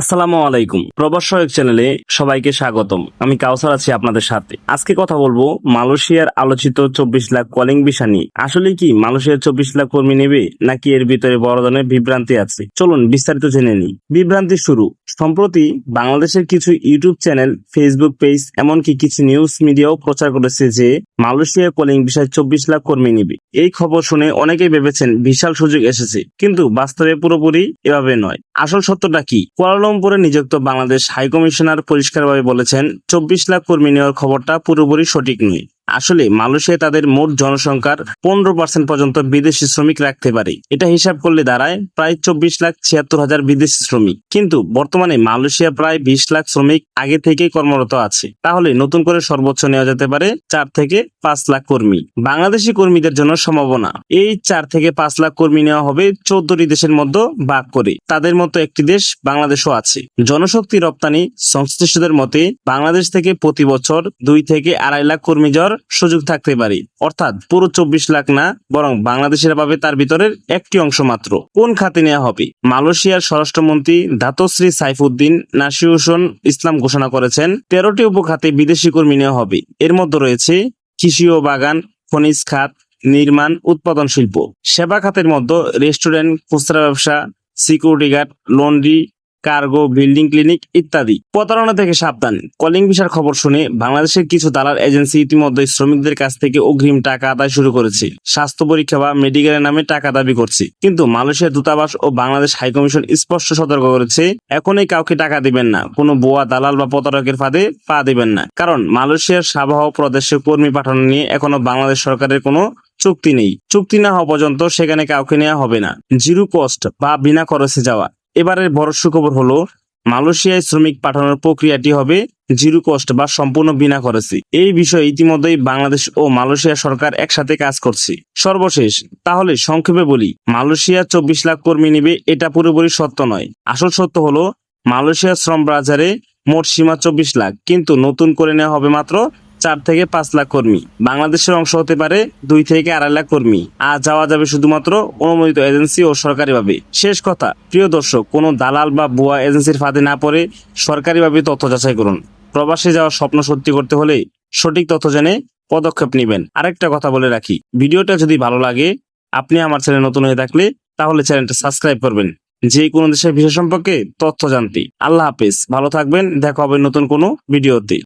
আসসালামু আলাইকুম। প্রবাস সহায়ক চ্যানেলে সবাইকে স্বাগতম। আমি কাউসার আছি আপনাদের সাথে। আজকে কথা বলব মালয়েশিয়ার আলোচিত চব্বিশ লাখ কলিং ভিসা নিয়ে। আসলে কি মালয়েশিয়ার চব্বিশ লাখ কর্মী নেবে, নাকি এর ভিতরে বড় ধরনের বিভ্রান্তি আছে? চলুন বিস্তারিত জেনে নিই। বিভ্রান্তি শুরু। সম্প্রতি বাংলাদেশের কিছু ইউটিউব চ্যানেল, ফেসবুক পেজ, এমনকি কিছু নিউজ মিডিয়াও প্রচার করেছে যে মালয়েশিয়ার কলিং ভিসায় চব্বিশ লাখ কর্মী নিবে। এই খবর শুনে অনেকেই ভেবেছেন বিশাল সুযোগ এসেছে। কিন্তু বাস্তবে পুরোপুরি এভাবে নয়। আসল সত্যটা কি? কুয়ালালামপুরে নিযুক্ত বাংলাদেশ হাইকমিশনার পরিষ্কারভাবে বলেছেন চব্বিশ লাখ কর্মী নেওয়ার খবরটা পুরোপুরি সঠিক নয়। আসলে মালয়েশিয়া তাদের মোট জনসংখ্যার পনেরো পার্সেন্ট পর্যন্ত বিদেশি শ্রমিক রাখতে পারে। এটা হিসাব করলে দাঁড়ায় প্রায় চব্বিশ লাখ ছিয়াত্তর হাজার বিদেশি শ্রমিক। কিন্তু বর্তমানে মালয়েশিয়া প্রায় বিশ লাখ শ্রমিক আগে থেকেই কর্মরত আছে। তাহলে নতুন করে সর্বোচ্চ নেওয়া যেতে পারে চার থেকে পাঁচ লাখ কর্মী। বাংলাদেশি কর্মীদের জন্য সম্ভাবনা, এই চার থেকে পাঁচ লাখ কর্মী নেওয়া হবে চোদ্দটি দেশের মধ্যে ভাগ করে। তাদের মতো একটি দেশ বাংলাদেশও আছে। জনশক্তি রপ্তানি সংশ্লিষ্টদের মতে, বাংলাদেশ থেকে প্রতি বছর দুই থেকে আড়াই লাখ কর্মী যাওয়ার সুযোগ থাকতে পারে। অর্থাৎ পুরো চব্বিশ লাখ না, বরং বাংলাদেশের পাবে তার ভিতরের একটি অংশ মাত্র। কোন খাতে নেওয়া হবে? মালয়েশিয়ার স্বরাষ্ট্রমন্ত্রী ধাতশ্রী সাইফুদ্দিন নাসিউসন ইসলাম ঘোষণা করেছেন, তেরোটি উপখাতে বিদেশি কর্মী নেওয়া হবে। এর মধ্যে রয়েছে কৃষি ও বাগান, খনিজ খাত, নির্মাণ, উৎপাদন শিল্প। সেবা খাতের মধ্যে রেস্টুরেন্ট, খুচরা ব্যবসা, security guard, laundry cargo, building clinic ইত্যাদি। প্রতারণা থেকে সাবধান। কলিং ভিসার খবর শুনে বাংলাদেশের কিছু দালাল এজেন্সি ইতিমধ্যে শ্রমিকদের কাছ থেকে অগ্রিম টাকা আদায় শুরু করেছে। স্বাস্থ্য পরীক্ষা বা মেডিকেলের নামে টাকা দাবি করছে। কিন্তু মালয়েশিয়ার দূতাবাস ও বাংলাদেশ হাইকমিশন স্পষ্ট সতর্ক করেছে এখনই কাউকে টাকা দিবেন না। কোনো বোয়া, দালাল বা প্রতারকের ফাঁদে পা দিবেন না। কারণ মালয়েশিয়ার সাবাহ প্রদেশে কর্মী পাঠানো নিয়ে এখনও বাংলাদেশ সরকারের কোনো চুক্তি নেই। চুক্তি না হওয়া পর্যন্ত সেখানে কাউকে নেওয়া হবে না। জিরো কস্ট বা বিনা খরচে যাওয়া। এবারের বড় সুখবর হলো, মালয়েশিয়ায় শ্রমিক পাঠানোর প্রক্রিয়াটি হবে জিরো কস্ট বা সম্পূর্ণ বিনা খরচে। এই বিষয়ে ইতিমধ্যেই বাংলাদেশ ও মালয়েশিয়া সরকার একসাথে কাজ করছে। সর্বশেষ, তাহলে সংক্ষেপে বলি, মালয়েশিয়া চব্বিশ লাখ কর্মী নেবে এটা পুরোপুরি সত্য নয়। আসল সত্য হলো, মালয়েশিয়া শ্রম বাজারে মোট সীমা চব্বিশ লাখ, কিন্তু নতুন করে নেওয়া হবে মাত্র চার থেকে পাঁচ লাখ কর্মী। বাংলাদেশের অংশ হতে পারে দুই থেকে আড়াই লাখ কর্মী। আর যাওয়া যাবে শুধুমাত্র অনুমোদিত এজেন্সি ও সরকারিভাবে। শেষ কথা, প্রিয় দর্শক, কোনো দালাল বা ভুয়া এজেন্সির ফাঁদে না পড়ে সরকারিভাবে তথ্য যাচাই করুন। প্রবাসে যাওয়ার স্বপ্ন সত্যি করতে হলে সঠিক তথ্য জেনে পদক্ষেপ নেবেন। আরেকটা কথা বলে রাখি, ভিডিওটা যদি ভালো লাগে, আপনি আমার চ্যানেল নতুন হয়ে থাকলে তাহলে চ্যানেলটা সাবস্ক্রাইব করবেন। যে কোনো দেশের বিষয় সম্পর্কে তথ্য জানতে। আল্লাহ হাফেজ, ভালো থাকবেন, দেখা হবে নতুন কোনো ভিডিওতে।